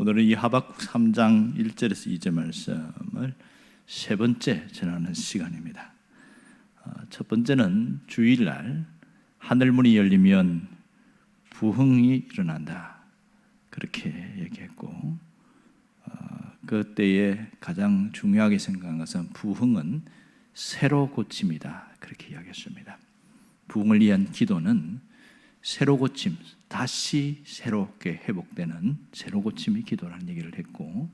오늘은 이 하박국 3장 1절에서 2절 말씀을 세 번째 전하는 시간입니다. 어, 첫 번째는 주일날 하늘문이 열리면 부흥이 일어난다. 그렇게 얘기했고 어, 그때에 가장 중요하게 생각한 것은 부흥은 새로 고침이다. 그렇게 이야기했습니다. 부흥을 위한 기도는 새로 고침, 다시 새롭게 회복되는 새로 고침이 기도라는 얘기를 했고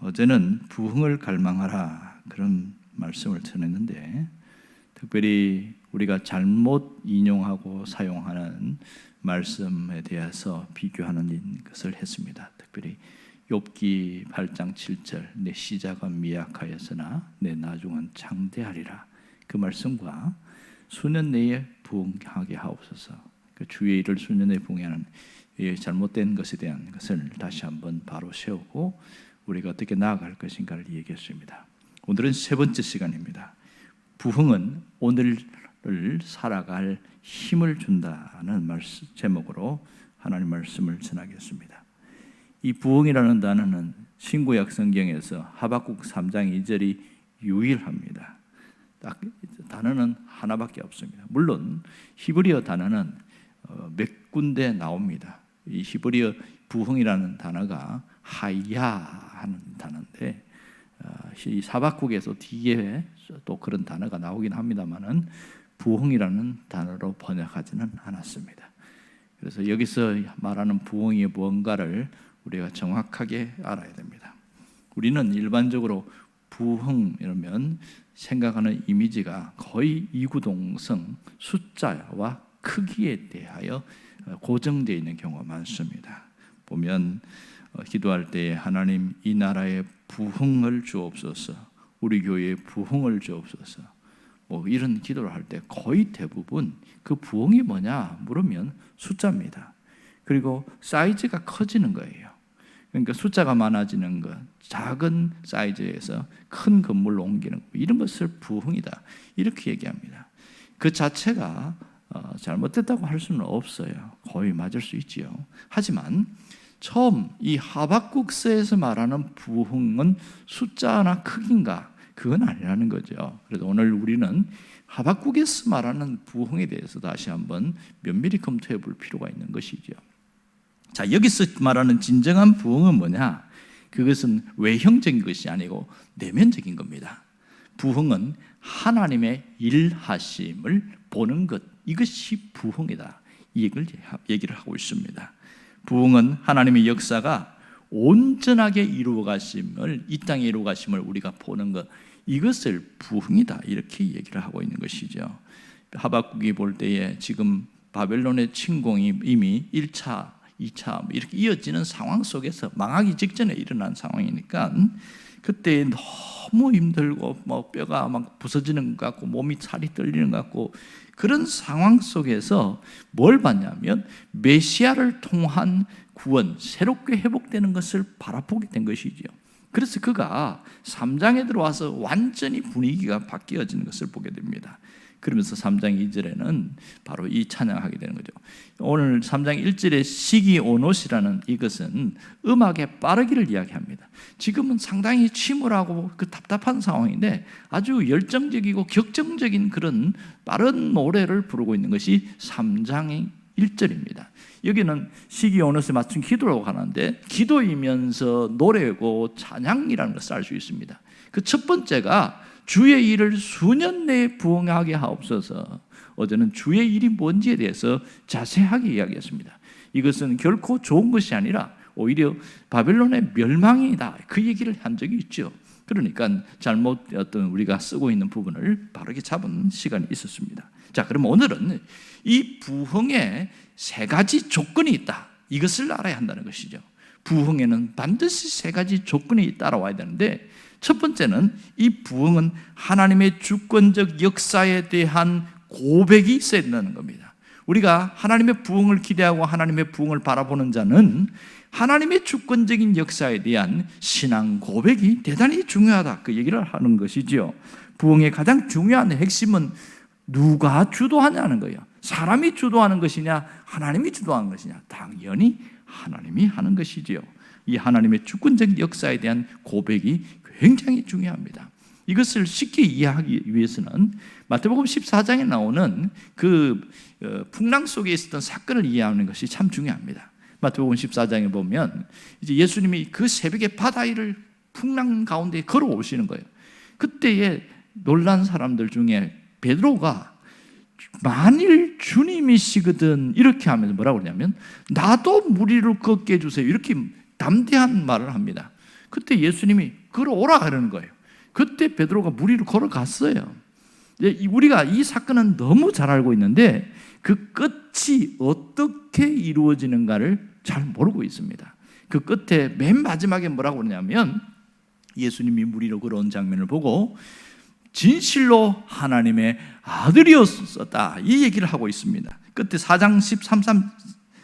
어제는 부흥을 갈망하라 그런 말씀을 전했는데 특별히 우리가 잘못 인용하고 사용하는 말씀에 대해서 비교하는 것을 했습니다. 특별히 욥기 8장 7절 내 시작은 미약하였으나 내 나중은 창대하리라 그 말씀과 수년 내에 부흥하게 하옵소서 그 주의 일을 수년 내에 부흥하는 이 잘못된 것에 대한 것을 다시 한번 바로 세우고 우리가 어떻게 나아갈 것인가를 얘기했습니다. 오늘은 세 번째 시간입니다. 부흥은 오늘을 살아갈 힘을 준다는 말씀, 제목으로 하나님 말씀을 전하겠습니다. 이 부흥이라는 단어는 신구약 성경에서 하박국 3장 2절이 유일합니다. 딱 단어는 하나밖에 없습니다. 물론 히브리어 단어는 어, 몇 군데 나옵니다. 이 히브리어 부흥이라는 단어가 하야 하는 단어인데 어, 이 사박국에서 뒤에 또 그런 단어가 나오긴 합니다만은 부흥이라는 단어로 번역하지는 않았습니다. 그래서 여기서 말하는 부흥이 뭔가를 우리가 정확하게 알아야 됩니다. 우리는 일반적으로 부흥 이러면 생각하는 이미지가 거의 이구동성 숫자와 크기에 대하여 고정되어 있는 경우가 많습니다. 보면 어, 기도할 때 하나님 이 나라에 부흥을 주옵소서, 우리 교회에 부흥을 주옵소서. 뭐 이런 기도를 할 때 거의 대부분 그 부흥이 뭐냐 물으면 숫자입니다. 그리고 사이즈가 커지는 거예요. 그러니까 숫자가 많아지는 것, 작은 사이즈에서 큰 건물로 옮기는 것, 이런 것을 부흥이다. 이렇게 얘기합니다. 그 자체가 어, 잘못됐다고 할 수는 없어요. 거의 맞을 수 있지요. 하지만 처음 이 하박국서에서 말하는 부흥은 숫자나 크기인가 그건 아니라는 거죠. 그래서 오늘 우리는 하박국에서 말하는 부흥에 대해서 다시 한번 면밀히 검토해 볼 필요가 있는 것이죠. 자, 여기서 말하는 진정한 부흥은 뭐냐? 그것은 외형적인 것이 아니고 내면적인 겁니다. 부흥은 하나님의 일하심을 보는 것, 이것이 부흥이다. 이 얘기를, 하고 있습니다. 부흥은 하나님의 역사가 온전하게 이루어 가심을 이 땅에 이루어 가심을 우리가 보는 것 이것을 부흥이다 이렇게 얘기를 하고 있는 것이죠. 하박국이 볼 때에 지금 바벨론의 침공이 이미 1차, 2차 뭐 이렇게 이어지는 상황 속에서 망하기 직전에 일어난 상황이니까 그때 너무 힘들고 뭐 뼈가 막 부서지는 것 같고 몸이 살이 떨리는 것 같고 그런 상황 속에서 뭘 봤냐면 메시아를 통한 구원, 새롭게 회복되는 것을 바라보게 된 것이지요. 그래서 그가 3장에 들어와서 완전히 분위기가 바뀌어지는 것을 보게 됩니다. 그러면서 3장 2절에는 바로 이 찬양하게 되는 거죠. 오늘 3장 1절에 시기 오노시라는 이것은 음악의 빠르기를 이야기합니다. 지금은 상당히 침울하고 그 답답한 상황인데 아주 열정적이고 격정적인 그런 빠른 노래를 부르고 있는 것이 3장의 1절입니다. 여기는 시기 오노시에 맞춘 기도라고 하는데 기도이면서 노래고 찬양이라는 것을 알 수 있습니다. 그 첫 번째가 주의 일을 수년 내에 부응하게 하옵소서. 어제는 주의 일이 뭔지에 대해서 자세하게 이야기했습니다. 이것은 결코 좋은 것이 아니라 오히려 바벨론의 멸망이다. 그 얘기를 한 적이 있죠. 그러니까 잘못 어떤 우리가 쓰고 있는 부분을 바르게 잡은 시간이 있었습니다. 자, 그럼 오늘은 이 부흥에 세 가지 조건이 있다. 이것을 알아야 한다는 것이죠. 부흥에는 반드시 세 가지 조건이 따라와야 되는데 첫 번째는 이 부흥은 하나님의 주권적 역사에 대한 고백이 있어야 된다는 겁니다. 우리가 하나님의 부흥을 기대하고 하나님의 부흥을 바라보는 자는 하나님의 주권적인 역사에 대한 신앙 고백이 대단히 중요하다. 그 얘기를 하는 것이지요. 부흥의 가장 중요한 핵심은 누가 주도하냐는 거예요. 사람이 주도하는 것이냐, 하나님이 주도하는 것이냐. 당연히 하나님이 하는 것이지요. 이 하나님의 주권적 역사에 대한 고백이 굉장히 중요합니다. 이것을 쉽게 이해하기 위해서는 마태복음 14장에 나오는 그 어, 풍랑 속에 있었던 사건을 이해하는 것이 참 중요합니다. 마태복음 14장에 보면 이제 예수님이 그 새벽에 바다 위를 풍랑 가운데 걸어오시는 거예요. 그때에 놀란 사람들 중에 베드로가 만일 주님이시거든 이렇게 하면서 뭐라고 그러냐면 나도 무리를 걷게 해주세요 이렇게 담대한 말을 합니다. 그때 예수님이 걸어오라 그러는 거예요. 그때 베드로가 무리를 걸어갔어요. 우리가 이 사건은 너무 잘 알고 있는데 그 끝이 어떻게 이루어지는가를 잘 모르고 있습니다. 그 끝에 맨 마지막에 뭐라고 그러냐면 예수님이 무리로 걸어온 장면을 보고 진실로 하나님의 아들이었었다. 이 얘기를 하고 있습니다. 끝에 4장 13,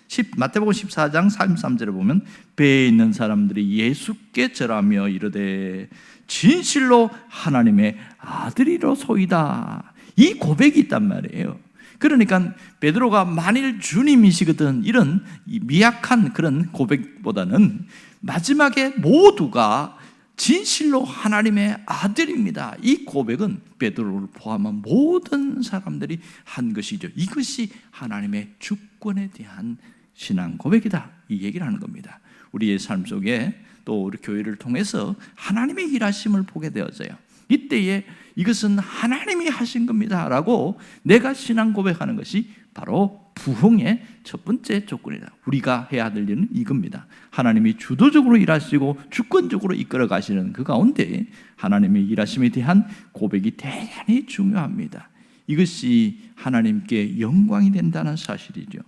10, 마태복음 14장 33절에 보면 배에 있는 사람들이 예수께 절하며 이르되 진실로 하나님의 아들이로소이다. 이 고백이 있단 말이에요. 그러니까 베드로가 만일 주님이시거든 이런 미약한 그런 고백보다는 마지막에 모두가 진실로 하나님의 아들입니다. 이 고백은 베드로를 포함한 모든 사람들이 한 것이죠. 이것이 하나님의 주권에 대한 신앙 고백이다. 이 얘기를 하는 겁니다. 우리의 삶 속에 또 우리 교회를 통해서 하나님의 일하심을 보게 되어져요. 이때에 이것은 하나님이 하신 겁니다라고 내가 신앙 고백하는 것이 바로 부흥의 첫 번째 조건이다. 우리가 해야 될 일은 이겁니다. 하나님이 주도적으로 일하시고 주권적으로 이끌어 가시는 그 가운데 하나님의 일하심에 대한 고백이 대단히 중요합니다. 이것이 하나님께 영광이 된다는 사실이죠.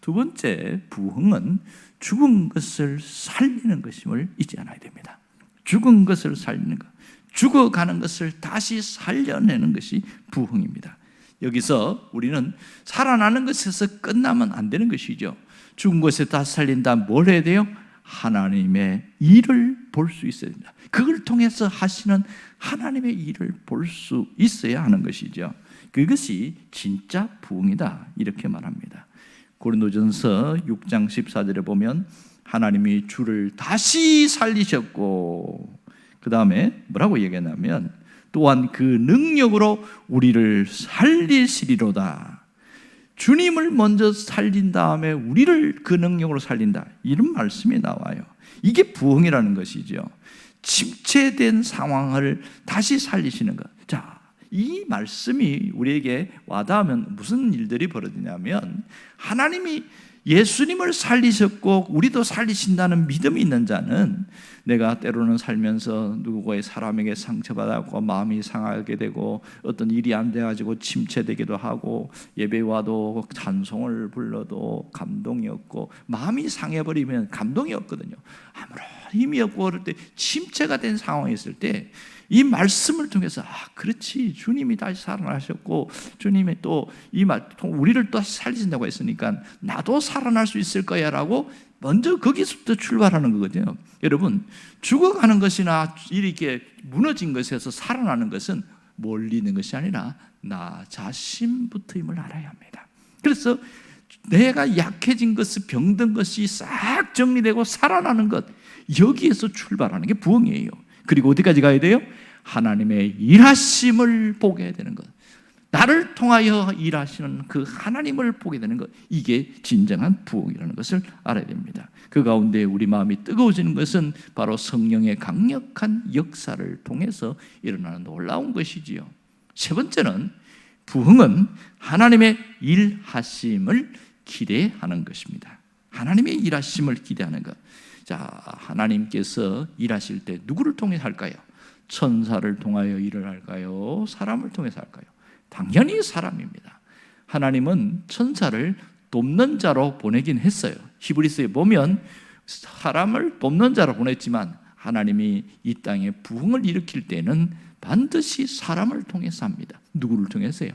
두 번째 부흥은 죽은 것을 살리는 것임을 잊지 않아야 됩니다. 죽은 것을 살리는 것. 죽어가는 것을 다시 살려내는 것이 부흥입니다. 여기서 우리는 살아나는 것에서 끝나면 안 되는 것이죠. 죽은 것에 다 살린다. 뭘 해야 돼요? 하나님의 일을 볼 수 있어야 됩니다. 그걸 통해서 하시는 하나님의 일을 볼 수 있어야 하는 것이죠. 그것이 진짜 부흥이다. 이렇게 말합니다. 고린도전서 6장 14절에 보면 하나님이 주를 다시 살리셨고 그 다음에 뭐라고 얘기했냐면 또한 그 능력으로 우리를 살리시리로다. 주님을 먼저 살린 다음에 우리를 그 능력으로 살린다. 이런 말씀이 나와요. 이게 부흥이라는 것이죠. 침체된 상황을 다시 살리시는 것. 자, 이 말씀이 우리에게 와닿으면 무슨 일들이 벌어지냐면 하나님이 예수님을 살리셨고 우리도 살리신다는 믿음이 있는 자는 내가 때로는 살면서 누구의 사람에게 상처받았고 마음이 상하게 되고 어떤 일이 안 돼가지고 침체되기도 하고 예배 와도 찬송을 불러도 감동이 없고 마음이 상해버리면 감동이 없거든요. 아무런 힘이 없고 그럴 때 침체가 된 상황이 있을 때 이 말씀을 통해서 아 그렇지 주님이 다시 살아나셨고 주님이 또이말 우리를 또 살리신다고 했으니까 나도 살아날 수 있을 거야라고 먼저 거기서부터 출발하는 거거든요. 여러분 죽어가는 것이나 이렇게 무너진 것에서 살아나는 것은 멀리 있는 것이 아니라 나 자신부터임을 알아야 합니다. 그래서 내가 약해진 것을 병든 것이 싹 정리되고 살아나는 것 여기에서 출발하는 게 부흥이에요. 그리고 어디까지 가야 돼요? 하나님의 일하심을 보게 되는 것. 나를 통하여 일하시는 그 하나님을 보게 되는 것. 이게 진정한 부흥이라는 것을 알아야 됩니다. 그 가운데 우리 마음이 뜨거워지는 것은 바로 성령의 강력한 역사를 통해서 일어나는 놀라운 것이지요. 세 번째는 부흥은 하나님의 일하심을 기대하는 것입니다. 하나님의 일하심을 기대하는 것. 자, 하나님께서 일하실 때 누구를 통해 할까요? 천사를 통하여 일을 할까요? 사람을 통해서 할까요? 당연히 사람입니다. 하나님은 천사를 돕는 자로 보내긴 했어요. 히브리스에 보면 사람을 돕는 자로 보냈지만 하나님이 이 땅에 부흥을 일으킬 때는 반드시 사람을 통해서 합니다. 누구를 통해서요?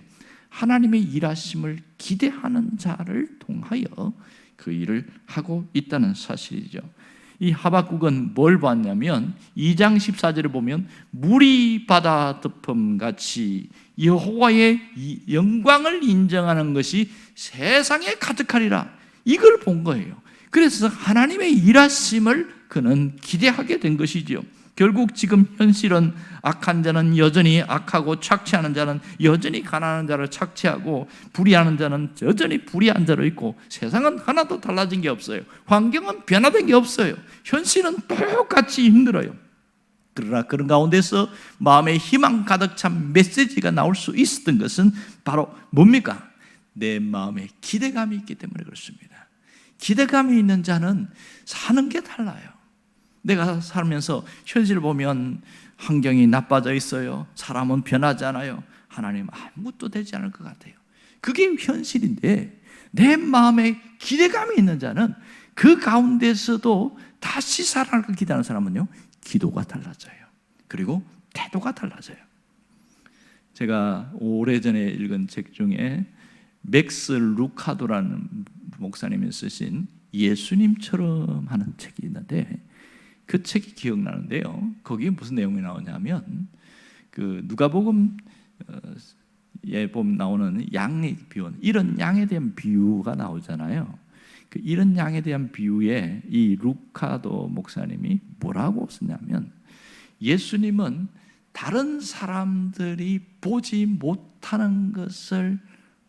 하나님의 일하심을 기대하는 자를 통하여 그 일을 하고 있다는 사실이죠. 이 하박국은 뭘 봤냐면 2장 14절에 보면 물이 바다 덮음 같이 여호와의 영광을 인정하는 것이 세상에 가득하리라. 이걸 본 거예요. 그래서 하나님의 일하심을 그는 기대하게 된 것이지요. 결국 지금 현실은 악한 자는 여전히 악하고 착취하는 자는 여전히 가난한 자를 착취하고 불의하는 자는 여전히 불의한 자로 있고 세상은 하나도 달라진 게 없어요. 환경은 변화된 게 없어요. 현실은 똑같이 힘들어요. 그러나 그런 가운데서 마음에 희망 가득 찬 메시지가 나올 수 있었던 것은 바로 뭡니까? 내 마음에 기대감이 있기 때문에 그렇습니다. 기대감이 있는 자는 사는 게 달라요. 내가 살면서 현실을 보면 환경이 나빠져 있어요. 사람은 변하지 않아요. 하나님 아무것도 되지 않을 것 같아요. 그게 현실인데 내 마음에 기대감이 있는 자는 그 가운데서도 다시 살아날 기대하는 사람은요. 기도가 달라져요. 그리고 태도가 달라져요. 제가 오래전에 읽은 책 중에 맥스 루카도라는 목사님이 쓰신 예수님처럼 하는 책이 있는데 그 책이 기억나는데요. 거기에 무슨 내용이 나오냐면 그 누가복음 예 보면 나오는 양의 비유, 이런 양에 대한 비유가 나오잖아요. 그 이런 양에 대한 비유에 이 루카도 목사님이 뭐라고 쓰냐면 예수님은 다른 사람들이 보지 못하는 것을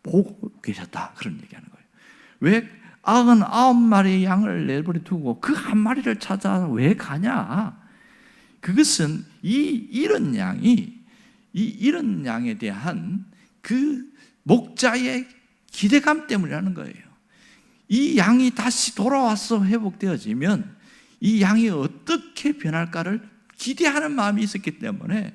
보고 계셨다 그런 얘기하는 거예요. 왜 아흔 아홉 마리 양을 내버려 두고 그 한 마리를 찾아 왜 가냐? 그것은 이 이런 양이 이 이런 양에 대한 그 목자의 기대감 때문이라는 거예요. 이 양이 다시 돌아와서 회복되어지면 이 양이 어떻게 변할까를 기대하는 마음이 있었기 때문에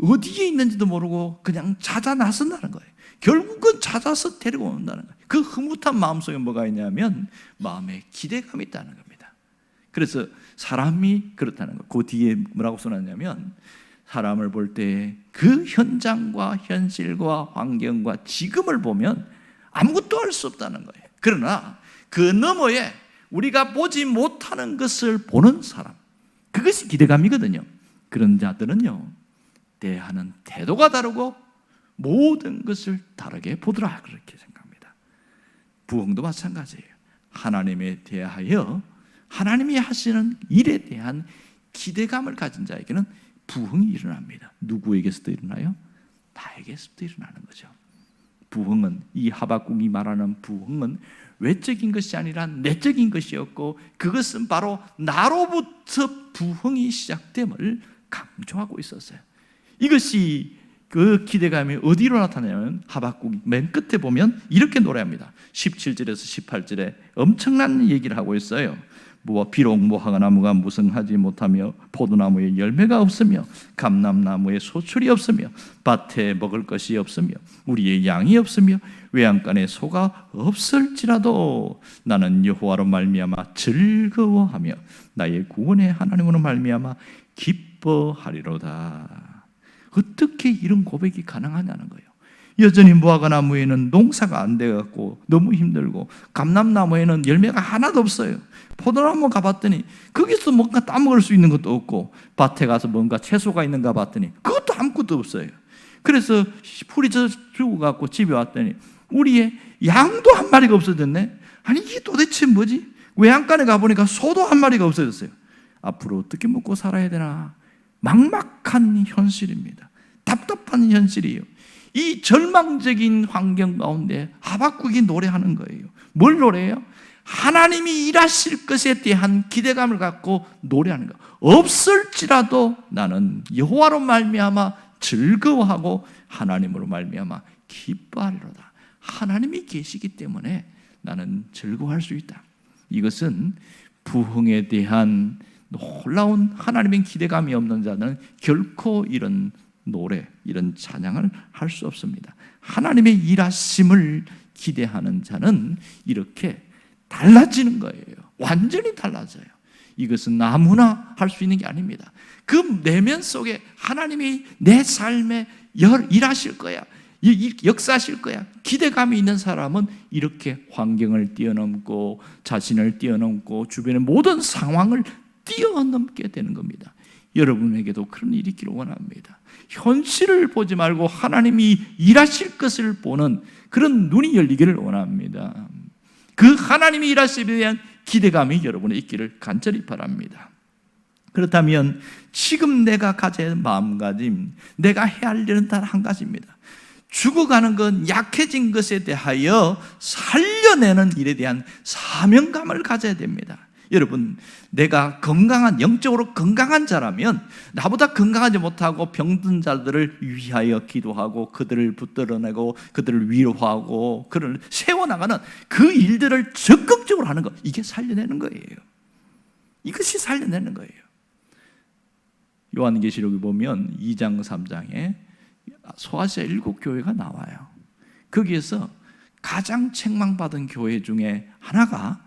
어디에 있는지도 모르고 그냥 찾아 나선다는 거예요. 결국은 찾아서 데리고 온다는 거예요. 그 흐뭇한 마음속에 뭐가 있냐면 마음에 기대감이 있다는 겁니다. 그래서 사람이 그렇다는 거예요. 그 뒤에 뭐라고 써놨냐면 사람을 볼 때 그 현장과 현실과 환경과 지금을 보면 아무것도 할 수 없다는 거예요. 그러나 그 너머에 우리가 보지 못하는 것을 보는 사람 그것이 기대감이거든요. 그런 자들은요 대하는 태도가 다르고 모든 것을 다르게 보더라 그렇게 생각합니다. 부흥도 마찬가지예요. 하나님에 대하여 하나님이 하시는 일에 대한 기대감을 가진 자에게는 부흥이 일어납니다. 누구에게서도 일어나요? 나에게서도 일어나는 거죠. 부흥은 이 하박국이 말하는 부흥은 외적인 것이 아니라 내적인 것이었고 그것은 바로 나로부터 부흥이 시작됨을 강조하고 있었어요. 이것이 그 기대감이 어디로 나타나냐면 하박국 맨 끝에 보면 이렇게 노래합니다. 17절에서 18절에 엄청난 얘기를 하고 있어요. 뭐 비록 무화과 나무가 무성하지 못하며 포도나무에 열매가 없으며 감람나무에 소출이 없으며 밭에 먹을 것이 없으며 우리의 양이 없으며 외양간에 소가 없을지라도 나는 여호와로 말미암아 즐거워하며 나의 구원의 하나님으로 말미암아 기뻐하리로다. 어떻게 이런 고백이 가능하냐는 거예요. 여전히 무화과 나무에는 농사가 안 돼갖고 너무 힘들고 감람나무에는 열매가 하나도 없어요. 포도나무 가봤더니 거기서 뭔가 따먹을 수 있는 것도 없고 밭에 가서 뭔가 채소가 있는가 봤더니 그것도 아무것도 없어요. 그래서 풀이 져 죽어갖고 집에 왔더니 우리의 양도 한 마리가 없어졌네. 아니 이게 도대체 뭐지? 외양간에 가보니까 소도 한 마리가 없어졌어요. 앞으로 어떻게 먹고 살아야 되나? 막막한 현실입니다. 답답한 현실이에요. 이 절망적인 환경 가운데 하박국이 노래하는 거예요. 뭘 노래해요? 하나님이 일하실 것에 대한 기대감을 갖고 노래하는 거. 없을지라도 나는 여호와로 말미암아 즐거워하고 하나님으로 말미암아 기뻐하리로다. 하나님이 계시기 때문에 나는 즐거워할 수 있다. 이것은 부흥에 대한 놀라운 하나님의 기대감이 없는 자는 결코 이런 노래, 이런 찬양을 할 수 없습니다. 하나님의 일하심을 기대하는 자는 이렇게 달라지는 거예요. 완전히 달라져요. 이것은 아무나 할 수 있는 게 아닙니다. 그 내면 속에 하나님이 내 삶에 일하실 거야. 역사하실 거야. 기대감이 있는 사람은 이렇게 환경을 뛰어넘고 자신을 뛰어넘고 주변의 모든 상황을 뛰어넘게 되는 겁니다. 여러분에게도 그런 일이 있기를 원합니다. 현실을 보지 말고 하나님이 일하실 것을 보는 그런 눈이 열리기를 원합니다. 그 하나님이 일하심에 대한 기대감이 여러분의 있기를 간절히 바랍니다. 그렇다면 지금 내가 가져야 할 마음가짐, 내가 해야 할 일은 단 한 가지입니다. 죽어가는 건 약해진 것에 대하여 살려내는 일에 대한 사명감을 가져야 됩니다. 여러분, 내가 건강한, 영적으로 건강한 자라면 나보다 건강하지 못하고 병든 자들을 위하여 기도하고 그들을 붙들어내고 그들을 위로하고 그를 세워나가는 그 일들을 적극적으로 하는 것. 이게 살려내는 거예요. 이것이 살려내는 거예요. 요한계시록에 보면 2장 3장에 소아시아 일곱 교회가 나와요. 거기에서 가장 책망받은 교회 중에 하나가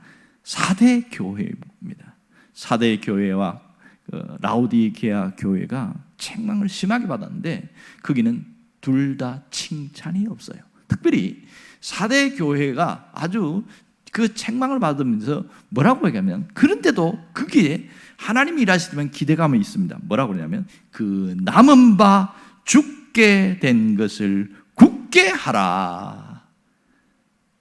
4대 교회입니다. 4대 교회와 그 라우디게아 교회가 책망을 심하게 받았는데 거기는 둘 다 칭찬이 없어요. 특별히 4대 교회가 아주 그 책망을 받으면서 뭐라고 얘기하면 그런데도 거기에 하나님이 일하시면 기대감이 있습니다. 뭐라고 그러냐면 그 남은 바 죽게 된 것을 굳게 하라.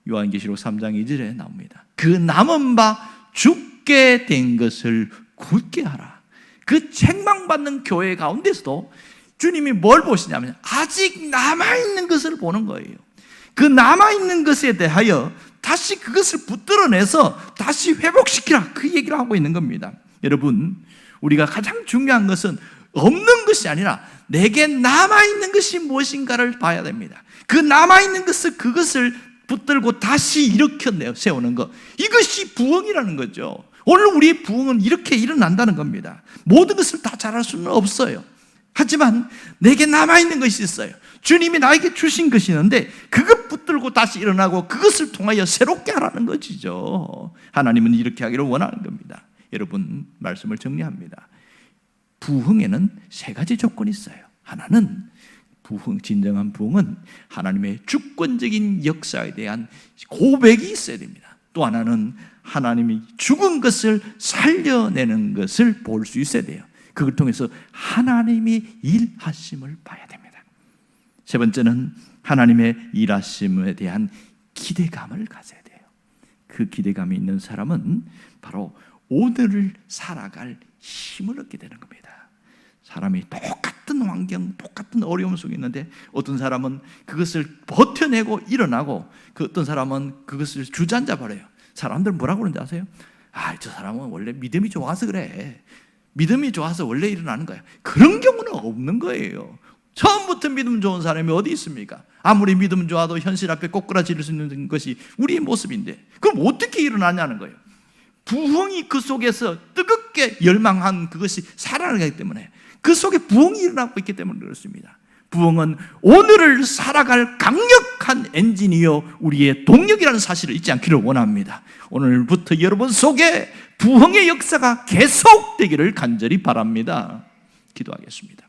요한계시록 3장 2절에 나옵니다. 그 남은 바 죽게 된 것을 굳게 하라. 그 책망받는 교회 가운데서도 주님이 뭘 보시냐면 아직 남아있는 것을 보는 거예요. 그 남아있는 것에 대하여 다시 그것을 붙들어내서 다시 회복시키라. 그 얘기를 하고 있는 겁니다. 여러분, 우리가 가장 중요한 것은 없는 것이 아니라 내게 남아있는 것이 무엇인가를 봐야 됩니다. 그 남아있는 것을 그것을 붙들고 다시 일으켜내요. 세우는 것. 이것이 부흥이라는 거죠. 오늘 우리 부흥은 이렇게 일어난다는 겁니다. 모든 것을 다 잘할 수는 없어요. 하지만 내게 남아있는 것이 있어요. 주님이 나에게 주신 것이 있는데 그것 붙들고 다시 일어나고 그것을 통하여 새롭게 하라는 것이죠. 하나님은 이렇게 하기를 원하는 겁니다. 여러분 말씀을 정리합니다. 부흥에는 세 가지 조건이 있어요. 하나는 부흥 진정한 부흥은 하나님의 주권적인 역사에 대한 고백이 있어야 됩니다. 또 하나는 하나님이 죽은 것을 살려내는 것을 볼 수 있어야 돼요. 그걸 통해서 하나님이 일하심을 봐야 됩니다. 세 번째는 하나님의 일하심에 대한 기대감을 가져야 돼요. 그 기대감이 있는 사람은 바로 오늘을 살아갈 힘을 얻게 되는 겁니다. 사람이 똑같은 환경, 똑같은 어려움 속에 있는데 어떤 사람은 그것을 버텨내고 일어나고 그 어떤 사람은 그것을 주저앉아 버려요. 사람들 뭐라고 그러는지 아세요? 아, 저 사람은 원래 믿음이 좋아서 그래. 믿음이 좋아서 원래 일어나는 거야. 그런 경우는 없는 거예요. 처음부터 믿음 좋은 사람이 어디 있습니까? 아무리 믿음 좋아도 현실 앞에 꼬꾸라질 수 있는 것이 우리의 모습인데 그럼 어떻게 일어나냐는 거예요. 부흥이 그 속에서 뜨겁게 열망한 그것이 살아나기 때문에 그 속에 부흥이 일어나고 있기 때문에 그렇습니다. 부흥은 오늘을 살아갈 강력한 엔진이요 우리의 동력이라는 사실을 잊지 않기를 원합니다. 오늘부터 여러분 속에 부흥의 역사가 계속되기를 간절히 바랍니다. 기도하겠습니다.